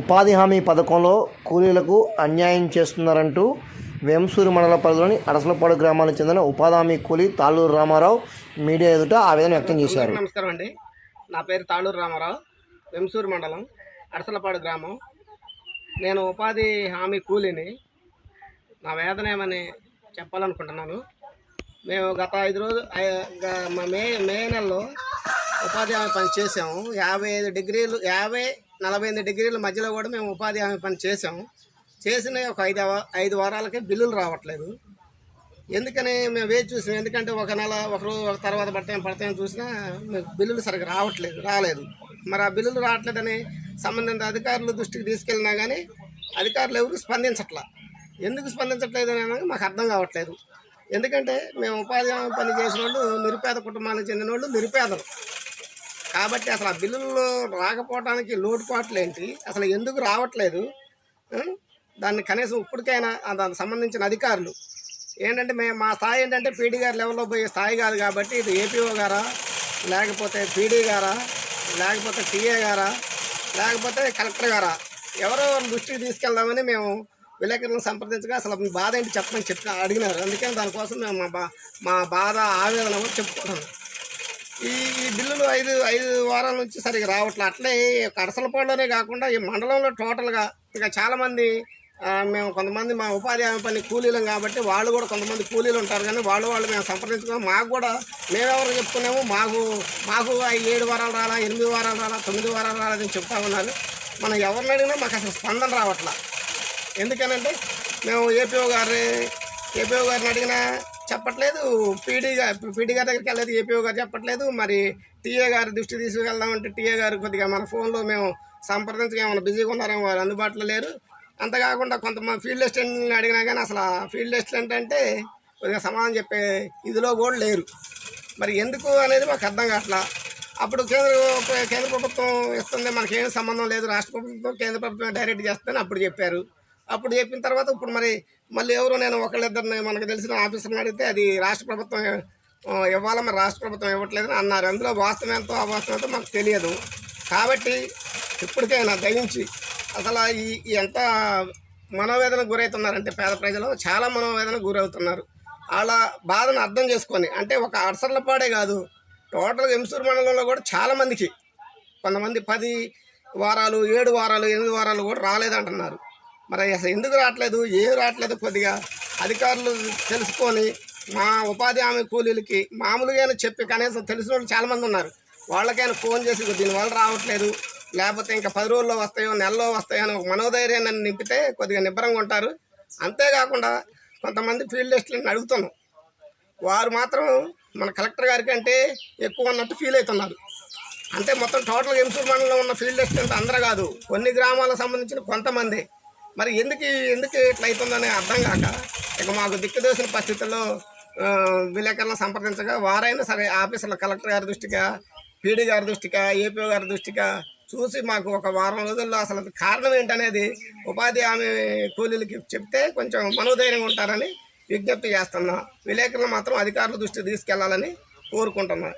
ఉపాధి హామీ పథకంలో కూలీలకు అన్యాయం చేస్తున్నారంటూ వేంసూరు మండల పరిధిలోని అడసలపాడు గ్రామానికి చెందిన ఉపాధి హామీ కూలీ తాళూరు రామారావు మీడియా ఎదుట ఆవేదన వ్యక్తం చేశారు. నమస్కారం అండి. నా పేరు తాళూరు రామారావు వెంసూరు మండలం అడసలపాడు గ్రామం. నేను ఉపాధి హామీ కూలీని నా వేదన ఏమని చెప్పాలనుకుంటున్నాను. మేము గత ఐదు రోజులు మా మే మే నెలలో ఉపాధి హామీ పని చేసాము యాభై ఐదు డిగ్రీలు యాభై నలభై ఎనిమిది డిగ్రీల మధ్యలో కూడా మేము ఉపాధి హామీ పని చేసాము చేసిన ఒక ఐదు ఐదు వారాలకే బిల్లులు రావట్లేదు. ఎందుకని మేము వేచి చూసాం ఎందుకంటే ఒక నెల ఒక రోజు ఒక తర్వాత పడతాం పడతాయని చూసినా మీకు బిల్లులు సరిగ్గా రావట్లేదు రాలేదు. మరి ఆ బిల్లులు రావట్లేదని సంబంధిత అధికారుల దృష్టికి తీసుకెళ్ళినా కానీ అధికారులు ఎవరు స్పందించట్లా. ఎందుకు స్పందించట్లేదు అని అనగా మాకు అర్థం కావట్లేదు. ఎందుకంటే మేము ఉపాధి హామీ పని చేసిన వాళ్ళు నిరుపేద కుటుంబానికి చెందిన వాళ్ళు నిరుపేదలు. కాబట్టి అసలు ఆ బిల్లులు రాకపోవడానికి లోటుపాట్లు ఏంటి అసలు ఎందుకు రావట్లేదు? దాన్ని కనీసం ఇప్పటికైనా దానికి సంబంధించిన అధికారులు ఏంటంటే మేము మా స్థాయి ఏంటంటే పీడీ గారి లెవెల్లో పోయే స్థాయి కాదు కాబట్టి ఇది ఏపీఓ గారా? లేకపోతే పీడీ గారా? లేకపోతే టీఏ గారా? లేకపోతే కలెక్టర్ గారా? ఎవరో దృష్టికి తీసుకెళ్దామని మేము విలేకరులను సంప్రదించగా అసలు మీ బాధ ఏంటి చెప్పమని చెప్పి అడిగినారు. అందుకని దానికోసం మేము మా బా మా బాధ ఆవేదన కూడా ఈ ఈ బిల్లులు ఐదు ఐదు వారాల నుంచి సరిగ్గా రావట్లే. అట్లే కడసలపాడులోనే కాకుండా ఈ మండలంలో టోటల్గా ఇంకా చాలామంది మేము కొంతమంది మా ఉపాధి హామీ పని కూలీలం కాబట్టి వాళ్ళు కూడా కొంతమంది కూలీలు ఉంటారు కానీ వాళ్ళు వాళ్ళు మేము సంప్రదించుకున్నాం. మాకు కూడా మేమెవరు చెప్పుకున్నాము? మాకు మాకు ఏడు వారాలు రాలా ఎనిమిది వారాలు రాలా తొమ్మిది వారాలు రాలని చెప్తా ఉన్నారు. మనం ఎవరిని అడిగినా మాకు అసలు స్పందన రావట్లా. ఎందుకనంటే మేము ఏపీఓ గారి ఏపీఓ గారిని అడిగినా చెప్పట్లేదు. పీడీ గారు పీడీ గారి దగ్గరికి వెళ్ళలేదు ఏపీఓ గారు చెప్పట్లేదు. మరి టీఏ గారి దృష్టి తీసుకెళ్దామంటే టీఏ గారు కొద్దిగా మన ఫోన్లో మేము సంప్రదించగా ఏమైనా బిజీగా ఉన్నారేమో వారు అందుబాటులో లేరు. అంతకాకుండా కొంతమంది ఫీల్డ్ అసిస్టెంట్ని అడిగినా కానీ అసలు ఫీల్డ్ అసిస్టెంట్ అంటే కొద్దిగా సమాధానం చెప్పే ఇదిలో కూడా లేరు. మరి ఎందుకు అనేది మాకు అర్థం కావట్లా. అప్పుడు కేంద్ర కేంద్ర ప్రభుత్వం ఇస్తుంది మనకేం సంబంధం లేదు. రాష్ట్ర ప్రభుత్వం కేంద్ర ప్రభుత్వం డైరెక్ట్ చేస్తుందని అప్పుడు చెప్పారు. అప్పుడు చెప్పిన తర్వాత ఇప్పుడు మరి మళ్ళీ ఎవరు నేను ఒకళ్ళిద్దరిని మనకు తెలిసిన ఆఫీసర్ని అడిగితే అది రాష్ట్ర ప్రభుత్వం ఇవ్వాలి మరి రాష్ట్ర ప్రభుత్వం ఇవ్వట్లేదని అన్నారు. అందులో వాస్తవం ఎంతో అవాస్తవం ఎంతో మాకు తెలియదు. కాబట్టి ఇప్పటికైనా దయించి అసలు ఈ ఎంత మనోవేదన గురవుతున్నారంటే పేద ప్రజలు చాలా మనోవేదనకు గురవుతున్నారు. వాళ్ళ బాధను అర్థం చేసుకొని అంటే ఒక అడసర్లపాడే కాదు టోటల్ ఎంసూరు మండలంలో కూడా చాలామందికి కొంతమంది పది వారాలు ఏడు వారాలు ఎనిమిది వారాలు కూడా రాలేదంటున్నారు. మరి అసలు ఎందుకు రావట్లేదు? ఏం రావట్లేదు కొద్దిగా అధికారులు తెలుసుకొని మా ఉపాధి హామీ కూలీలకి మామూలుగానే చెప్పి కనీసం తెలిసిన వాళ్ళు చాలామంది ఉన్నారు. వాళ్ళకైనా ఫోన్ చేసి దీనివల్ల రావట్లేదు. లేకపోతే ఇంకా పది రోజుల్లో వస్తాయో నెలలో వస్తాయో అని ఒక మనోధైర్యాన్ని నింపితే కొద్దిగా నిబ్బరంగా ఉంటారు. అంతేకాకుండా కొంతమంది ఫీల్డ్ టెస్ట్లను అడుగుతున్నాం. వారు మాత్రం మన కలెక్టర్ గారి కంటే ఎక్కువ అన్నట్టు ఫీల్ అవుతున్నారు. అంటే మొత్తం టోటల్ ఎంసూర్ మండలంలో ఉన్న ఫీల్డ్ అంత అందరూ కాదు. కొన్ని గ్రామాలకు సంబంధించిన కొంతమంది. మరి ఎందుకు ఎందుకు ఇట్లా అవుతుందని అర్థం కాక ఇక మాకు దిక్కుదోసిన పరిస్థితుల్లో విలేకరులను సంప్రదించగా వారైనా సరే ఆఫీసులో కలెక్టర్ గారి దృష్టిగా పీడీ గారి దృష్టిగా ఏపీఓ గారి దృష్టిగా చూసి మాకు ఒక వారం రోజుల్లో అసలు కారణం ఏంటనేది ఉపాధి హామీ కూలీలకి చెప్తే కొంచెం మనోధైర్యంగా ఉంటారని విజ్ఞప్తి చేస్తున్నా. విలేకరులు మాత్రం అధికారుల దృష్టికి తీసుకెళ్ళాలని కోరుకుంటున్నాను